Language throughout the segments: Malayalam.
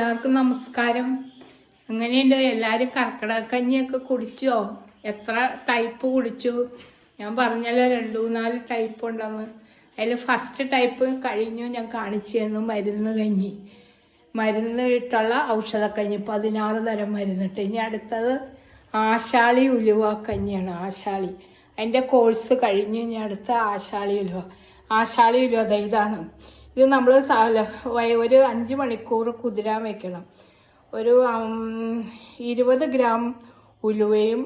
എല്ലാവർക്കും നമസ്കാരം. എങ്ങനെയുണ്ട്? എല്ലാവരും കർക്കിടകക്കഞ്ഞിയൊക്കെ കുടിച്ചോ? എത്ര ടൈപ്പ് കുടിച്ചു? ഞാൻ പറഞ്ഞല്ലോ രണ്ട് മൂന്നാൽ ടൈപ്പ് ഉണ്ടെന്ന്. അതിൽ ഫസ്റ്റ് ടൈപ്പ് കഴിഞ്ഞു ഞാൻ കാണിച്ചു തന്നു മരുന്ന് കഞ്ഞി. മരുന്ന് ഇട്ടുള്ള ഔഷധക്കഞ്ഞി പതിനാറ് തരം മരുന്നിട്ട്. ഇനി അടുത്തത് ആശാളി ഉലുവ കഞ്ഞിയാണ് ആശാളി. അതിന്റെ കോഴ്സ് കഴിഞ്ഞു ഇനി അടുത്ത ആശാളി ഉലുവ. ആശാളി ഉലുവ ഇതാണ്. ഇത് നമ്മൾ ഒരു അഞ്ച് മണിക്കൂർ കുതിരാൻ വെക്കണം. ഒരു ഇരുപത് ഗ്രാം ഉലുവയും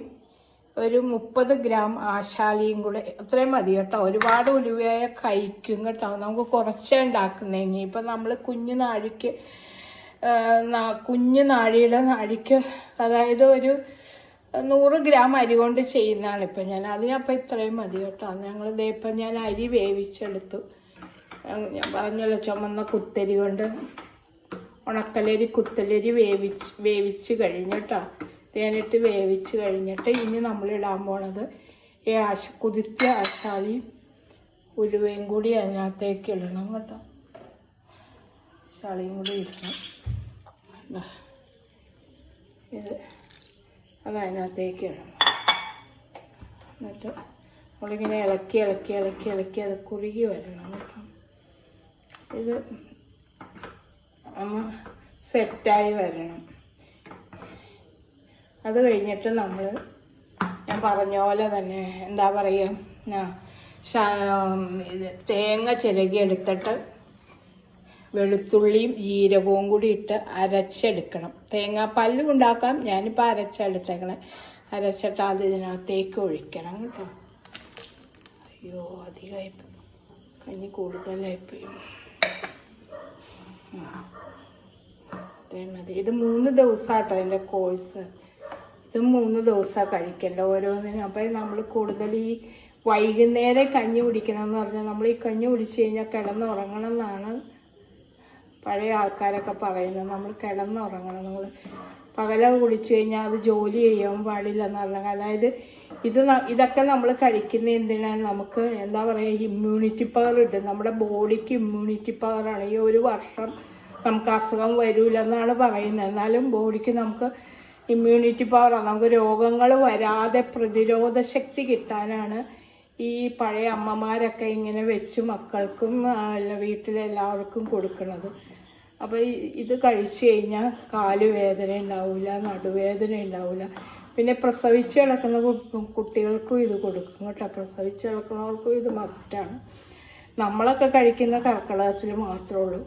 ഒരു മുപ്പത് ഗ്രാം ആശാലിയും കൂടെ അത്രയും മതി കേട്ടോ. ഒരുപാട് ഉലുവയായ കഴിക്കും കേട്ടോ. നമുക്ക് കുറച്ചേ ഉണ്ടാക്കുന്നേ ഇനി. ഇപ്പം നമ്മൾ കുഞ്ഞു നാഴിക്ക് കുഞ്ഞു നാഴിയുടെ നാഴിക്ക് അതായത് ഒരു നൂറ് ഗ്രാം അരി കൊണ്ട് ചെയ്യുന്നതാണ് ഇപ്പം ഞാൻ. അതിനപ്പം ഇത്രയും മതി കേട്ടോ. ഞങ്ങൾ ഇതേ ഇപ്പം ഞാൻ അരി വേവിച്ചെടുത്തു. ഞാൻ പറഞ്ഞല്ലോ ചുമന്ന കുത്തരി കൊണ്ട് ഉണക്കലരി കുത്തലരി വേവിച്ച് വേവിച്ച് കഴിഞ്ഞിട്ടോ തേനിട്ട് വേവിച്ച് കഴിഞ്ഞിട്ട് ഇനി നമ്മൾ ഇടാൻ പോണത് ഈ ആശ കുതിച്ച ആശാലിയും ഉരുവയും കൂടി അതിനകത്തേക്ക് ഇടണം കേട്ടോ. ശാളിയും കൂടി ഇടണം. ഇത് അത് അതിനകത്തേക്ക് ഇടണം. എന്നിട്ട് നമ്മളിങ്ങനെ ഇളക്കി ഇളക്കി ഇളക്കി ഇളക്കി അത് കുറുകി വരണം കേട്ടോ. ഇത് ഒന്ന് സെറ്റായി വരണം. അത് കഴിഞ്ഞിട്ട് നമ്മൾ ഞാൻ പറഞ്ഞ പോലെ തന്നെ എന്താ പറയുക ഇത് തേങ്ങ ചിരകി എടുത്തിട്ട് വെളുത്തുള്ളിയും ജീരകവും കൂടി ഇട്ട് അരച്ചെടുക്കണം. തേങ്ങാപ്പാലും ഉണ്ടാക്കാം ഞാനിപ്പോൾ അരച്ചെടുത്തേക്കണേ. അരച്ചിട്ട് അത് ഇതിനകത്തേക്ക് ഒഴിക്കണം കേട്ടോ. അയ്യോ അധികമായിപ്പോയി. കഞ്ഞി കൂടുതലായിപ്പോയി. ഇത് മൂന്ന് ദിവസമാട്ടോ എന്റെ കോഴ്സ്. ഇത് മൂന്ന് ദിവസമാണ് കഴിക്കേണ്ട ഓരോന്നിനും. അപ്പം നമ്മൾ കൂടുതൽ ഈ വൈകുന്നേരം കഞ്ഞി കുടിക്കണം എന്ന് പറഞ്ഞാൽ നമ്മൾ ഈ കഞ്ഞി കുടിച്ചു കഴിഞ്ഞാൽ കിടന്നുറങ്ങണം എന്നാണ് പഴയ ആൾക്കാരൊക്കെ പറയുന്നത്. നമ്മൾ കിടന്നുറങ്ങണം. നമ്മൾ പകലം കുടിച്ചു കഴിഞ്ഞാൽ അത് ജോലി ചെയ്യാൻ പാടില്ലെന്ന് പറഞ്ഞാൽ അതായത് ഇത് ഇതൊക്കെ നമ്മൾ കഴിക്കുന്ന എന്തിനാണ്? നമുക്ക് എന്താ പറയുക ഇമ്മ്യൂണിറ്റി പവർ കിട്ടും നമ്മുടെ ബോഡിക്ക് ഇമ്മ്യൂണിറ്റി പവറാണ് ഈ ഒരു വർഷം നമുക്ക് അസുഖം വരില്ല എന്നാണ് പറയുന്നത്. എന്നാലും ബോഡിക്ക് നമുക്ക് ഇമ്മ്യൂണിറ്റി പവറാണ് നമുക്ക് രോഗങ്ങൾ വരാതെ പ്രതിരോധ ശക്തി കിട്ടാനാണ് ഈ പഴയ അമ്മമാരൊക്കെ ഇങ്ങനെ വെച്ച് മക്കൾക്കും വീട്ടിലെല്ലാവർക്കും കൊടുക്കുന്നത്. അപ്പോൾ ഇത് കഴിച്ചു കഴിഞ്ഞാൽ കാൽ വേദന ഉണ്ടാവില്ല നടുവേദന ഉണ്ടാവില്ല പിന്നെ പ്രസവിച്ച് കിടക്കുന്ന കുട്ടികൾക്കും ഇത് കൊടുക്കും കേട്ടോ. പ്രസവിച്ച് കിടക്കുന്നവർക്കും ഇത് മസ്റ്റാണ് നമ്മളൊക്കെ കഴിക്കുന്ന കർക്കിടകത്തിൽ മാത്രമേ ഉള്ളൂ.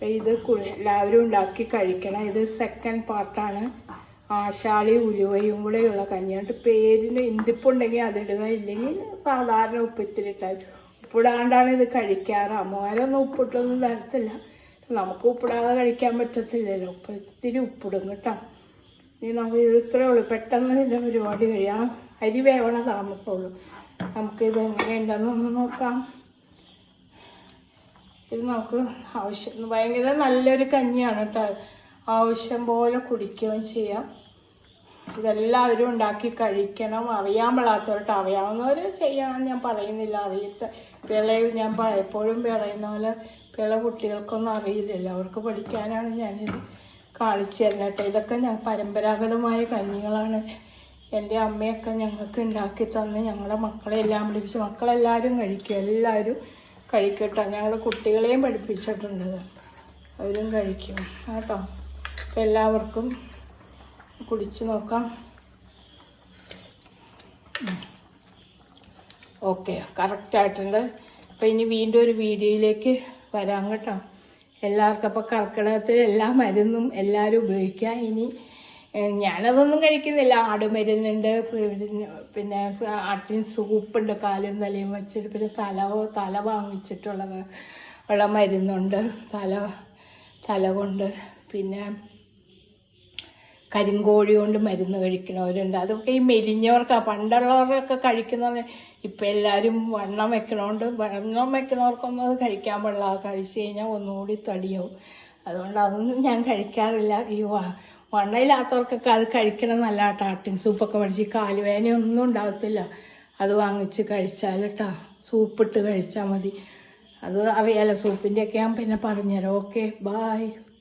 അപ്പം ഇത് എല്ലാവരും ഉണ്ടാക്കി കഴിക്കണം. ഇത് സെക്കൻഡ് പാർട്ടാണ് ആശാളി ഉലുവയും കൂടെയുള്ള കഞ്ഞിയായിട്ട് പേരിന് ഇന്തിപ്പുണ്ടെങ്കിൽ അതിടുക ഇല്ലെങ്കിൽ സാധാരണ ഉപ്പിത്തിരിട്ടാൽ ഉപ്പിടാണ്ടാണ് ഇത് കഴിക്കാറ്. അമ്മമാരൊന്നും ഉപ്പിട്ടൊന്നും തരത്തില്ല. നമുക്ക് ഉപ്പിടാതെ കഴിക്കാൻ പറ്റത്തില്ലല്ലോ. ഉപ്പ് ഇത്തിരി ഉപ്പിടും കേട്ടോ. ഇനി നമുക്ക് ഇത് ഇത്രയേ ഉള്ളൂ. പെട്ടെന്ന് ഇതിന്റെ പരിപാടി കഴിയാം. അരി വേവണ താമസമുള്ളൂ. നമുക്കിത് എങ്ങനെയുണ്ടെന്നൊന്ന് നോക്കാം. ഇത് നമുക്ക് ആവശ്യം ഭയങ്കര നല്ലൊരു കഞ്ഞിയാണ് കേട്ടോ ആവശ്യം പോലെ കുടിക്കുകയും ചെയ്യാം. ഇതെല്ലാവരും ഉണ്ടാക്കി കഴിക്കണം. അറിയാൻ പാടാത്തവരോട്ട് അറിയാവുന്നവർ ചെയ്യാൻ ഞാൻ പറയുന്നില്ല. അറിയത്ത പിളയും ഞാൻ എപ്പോഴും പറയുന്ന പോലെ പിള കുട്ടികൾക്കൊന്നും അറിയില്ലല്ലോ. അവർക്ക് പഠിക്കാനാണ് ഞാനിത് കാണിച്ചു തരുന്നത് കേട്ടോ ഇതൊക്കെ ഞാൻ പരമ്പരാഗതമായ കഞ്ഞികളാണ്. എന്റെ അമ്മയൊക്കെ ഞങ്ങൾക്ക് ഉണ്ടാക്കി തന്ന് ഞങ്ങളുടെ മക്കളെല്ലാം പിടിപ്പിച്ച് മക്കളെല്ലാവരും കഴിക്കും. എല്ലാവരും കഴിക്കട്ടോ. ഞങ്ങൾ കുട്ടികളെയും പഠിപ്പിച്ചിട്ടുണ്ട്. അവരും കഴിക്കും. കേട്ടോ? അപ്പം എല്ലാവർക്കും കുടിച്ചു നോക്കാം. ഓക്കെ കറക്റ്റായിട്ടുണ്ട് അപ്പം ഇനി വീണ്ടും ഒരു വീഡിയോയിലേക്ക് വരാം കേട്ടോ. എല്ലാവർക്കും അപ്പോൾ കർക്കിടകത്തിൽ എല്ലാ മരുന്നും എല്ലാവരും ഉപയോഗിക്കാം. ഇനി ഞാനതൊന്നും കഴിക്കുന്നില്ല. ആടുമരുന്നുണ്ട് പിന്നെ ആട്ടിൻ സൂപ്പുണ്ട് കാലും തലയും വെച്ചിട്ട് പിന്നെ തല തല വാങ്ങിച്ചിട്ടുള്ളത് ഉള്ള മരുന്നുണ്ട്. തല തല കൊണ്ട് പിന്നെ കരിങ്കോഴി കൊണ്ട് മരുന്ന് കഴിക്കണവരുണ്ട്. അതൊക്കെ ഈ മെലിഞ്ഞവർക്കാണ് പണ്ടുള്ളവർക്കൊക്കെ കഴിക്കുന്നത് ഇപ്പം എല്ലാവരും വണ്ണം വെക്കണോണ്ട് വണ്ണം വെക്കണവർക്കൊന്നും അത് കഴിക്കാൻ പാടില്ല. കഴിച്ച് കഴിഞ്ഞാൽ ഒന്നുകൂടി തടിയാവും. അതുകൊണ്ട് അതൊന്നും ഞാൻ കഴിക്കാറില്ല. ഈ വണ്ണയില്ലാത്തവർക്കൊക്കെ അത് കഴിക്കണം നല്ല ടാട്ടിൻ സൂപ്പൊക്കെ മേടിച്ച് കാലുവേദന ഒന്നും ഉണ്ടാകത്തില്ല അത് വാങ്ങിച്ച് കഴിച്ചാൽ കേട്ടോ സൂപ്പിട്ട് കഴിച്ചാൽ മതി. അത് അറിയാലോ സൂപ്പിന്റെയൊക്കെ ഞാൻ പിന്നെ പറഞ്ഞുതരാം. Okay bye